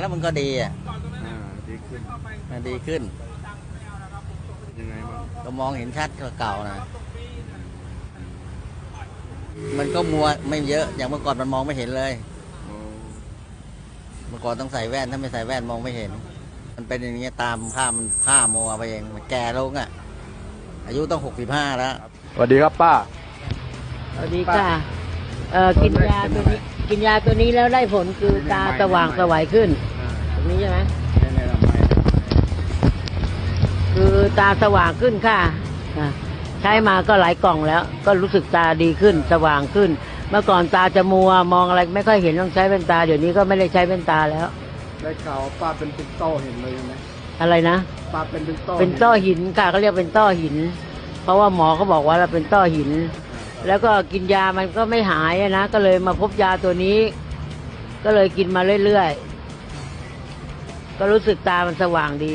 แล้วมันก็ดีอะอ่าดีขึ้นมันดีขึ้น ยังไงบ้างก็มองเห็นชัดกว่าเก่านะ มันก็มัวไม่เยอะ อย่างเมื่อก่อนมันมองไม่เห็นเลย โอ้เมื่อก่อนต้องใส่แว่น ถ้าไม่ใส่แว่นมองไม่เห็น มันเป็นอย่างเงี้ยตามผ้ามันผ้ามัวไปเอง มันแก่ลงอะ อายุต้องหกสิบห้าแล้ว สวัสดีครับป้า สวัสดีค่ะ เอ่อกินยาตัวนี้กินยาตัวนี้แล้วได้ผลคือตาสว่างสวัยขึ้นตรง นี้ใช่ไหมยังไงล่ะไม่คือตาสว่างขึ้นค่ะอะ ใช้มาก็หลายกล่องแล้ว ก็รู้สึกตาดีขึ้น สว่างขึ้น เมื่อก่อนตาจะมัวมองอะไรไม่ค่อยเห็นต้องใช้แว่นตาเดี๋ยวนี้ก็ไม่ได้ใช้แว่นตาแล้ว ได้ข่าวว่าป้าเป็นติ๊กโต้เห็นเลยใช่ไหมอะไรนะ ป้าเป็นติ๊กโต้เป็นต้อหินค่ะเขาเรียกเป็นต้อหิน เพราะว่าหมอเขาบอกว่าเราเป็นต้อหิน แล้วก็กินยามันก็ไม่หายอะนะ ก็เลยมาพบยาตัวนี้ ก็เลยกินมาเรื่อยๆ ก็รู้สึกตามันสว่างดี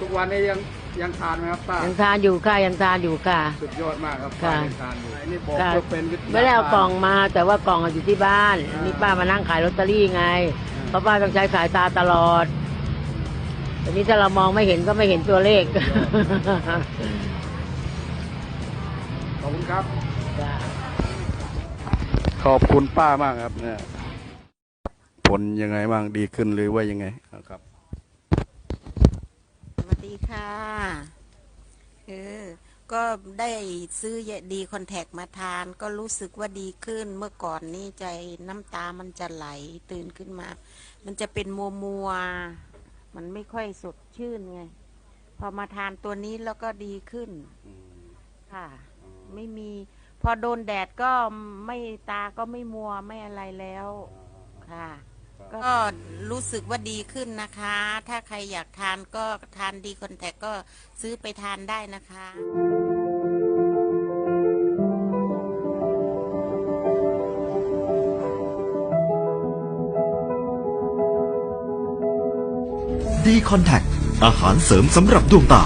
ทุกวันนี้ยังยังทานไหมครับป้ายังทานอยู่ค่ะยังทานอยู่ค่ะ สุดยอดมากครับค่ะป้ายังทานอยู่ไอ้นี่บอกค่ะว่าเป็นวิทยาไม่ได้เอากล่องมา แต่ว่ากล่องอะอยู่ที่บ้านนี่ป้ามานั่งขายลอตเตอรี่ไงเพราะป้าต้องใช้สายตาตลอดทีนี้ถ้าเรามองไม่เห็นก็ไม่เห็นตัวเลข ขอบคุณครับจ้ะขอบคุณป้ามากครับเนี่ย ผลยังไงบ้างดีขึ้นหรือว่ายังไงครับ สวัสดีค่ะเออก็ได้ซื้อดีคอนแทคมาทาน ก็รู้สึกว่าดีขึ้นเมื่อก่อนนี่ใจน้ำตามันจะไหลตื่นขึ้นมา มันจะเป็นมัวมัวมันไม่ค่อยสดชื่นไง พอมาทานตัวนี้แล้วก็ดีขึ้นค่ะ ไม่มี พอโดนแดดก็ไม่ตาก็ไม่มัวไม่อะไรแล้ว ค่ะ ก็รู้สึกว่าดีขึ้นนะคะ ถ้าใครอยากทานก็ทานดีคอนแทคก็ซื้อไปทานได้นะคะ ดีคอนแทคอาหารเสริมสำหรับดวงตา